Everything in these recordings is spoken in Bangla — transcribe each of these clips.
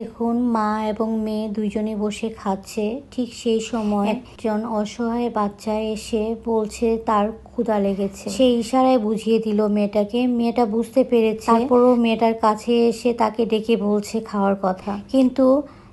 দেখুন, মা এবং মেয়ে দুইজনে বসে খাচ্ছে। ঠিক সেই সময় একজন অসহায় বাচ্চা এসে বলছে, তার ক্ষুধা লেগেছে। সেই ইশারায় বুঝিয়ে দিল মেয়েটাকে। মেয়েটা বুঝতে পেরেছে। তারপরও মেয়েটার কাছে এসে তাকে ডেকে বলছে খাওয়ার কথা। কিন্তু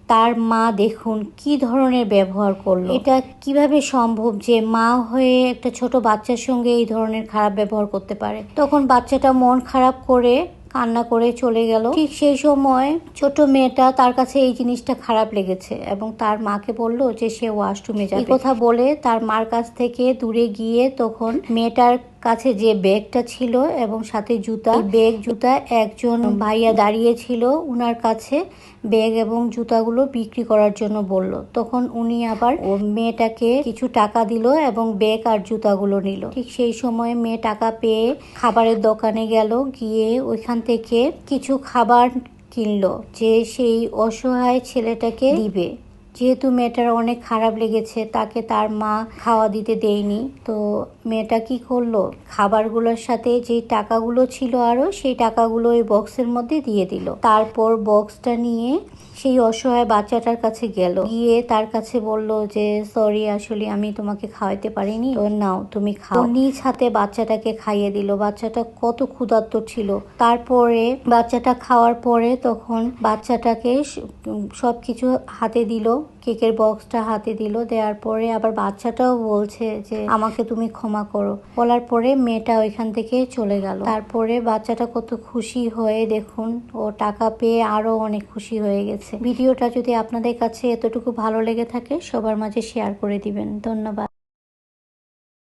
তার মা দেখুন, কি ধরনের ব্যবহার করল। এটা কীভাবে সম্ভব যে মা হয়ে একটা ছোট বাচ্চার সঙ্গে এই ধরনের খারাপ ব্যবহার করতে পারে? তখন বাচ্চাটা মন খারাপ করে কান্না করে চলে গেল। ঠিক সেই সময় ছোট মেয়েটা তার কাছে এই জিনিসটা খারাপ লেগেছে এবং তার মাকে বলল যে সে ওয়াশরুমে যাবে। কথা বলে তার মার কাছ থেকে দূরে গিয়ে তখন মেয়েটার কাছে যে ব্যাগটা ছিল এবং সাথে জুতা ব্যাগ জুতা একজন ভাইয়া দাঁড়িয়ে ছিল উনার কাছে ব্যাগ এবং জুতাগুলো বিক্রি করার জন্য বলল। তখন উনি আবার মেয়েটাকে কিছু টাকা দিল এবং ব্যাগ আর জুতাগুলো নিল। ঠিক সেই সময় মেয়ে টাকা পেয়ে খাবারের দোকানে গেল, গিয়ে ওইখান থেকে কিছু খাবার কিনলো যে সেই অসহায় ছেলেটাকে দিবে। যেহেতু মেয়েটার অনেক খারাপ লেগেছে, তাকে তার মা খাওয়া দিতে দেয়নি, তো মেয়েটা কি করল? খাবারগুলোর সাথে যে টাকাগুলো ছিল আরও সেই টাকাগুলো ওই বক্সের মধ্যে দিয়ে দিল। তারপর বক্সটা নিয়ে সেই অসহায় বাচ্চাটার কাছে গেল। গিয়ে তার কাছে বলল যে, সরি, আসলে আমি তোমাকে খাওয়াইতে পারিনি। তো নাও, তুমি খাও। নিজ হাতে বাচ্চাটাকে খাইয়ে দিল। বাচ্চাটা কত ক্ষুধার্ত ছিল। তারপরে বাচ্চাটা খাওয়ার পরে তখন বাচ্চাটাকে সব কিছু হাতে দিল। কেকের বক্সটা হাতে দিল, দেওয়ার পরে আবার বাচ্চাটাও বলছে যে, আমাকে তুমি ক্ষমা করো। বলার পরে মেয়েটা ওইখান থেকে চলে গেল। তারপরে বাচ্চাটা কত খুশি হয়ে দেখুন, ও টাকা পেয়ে আরও অনেক খুশি হয়ে গেছে। ভিডিওটা যদি আপনাদের কাছে এতটুকু ভালো লেগে থাকে, সবার মাঝে শেয়ার করে দিবেন। ধন্যবাদ।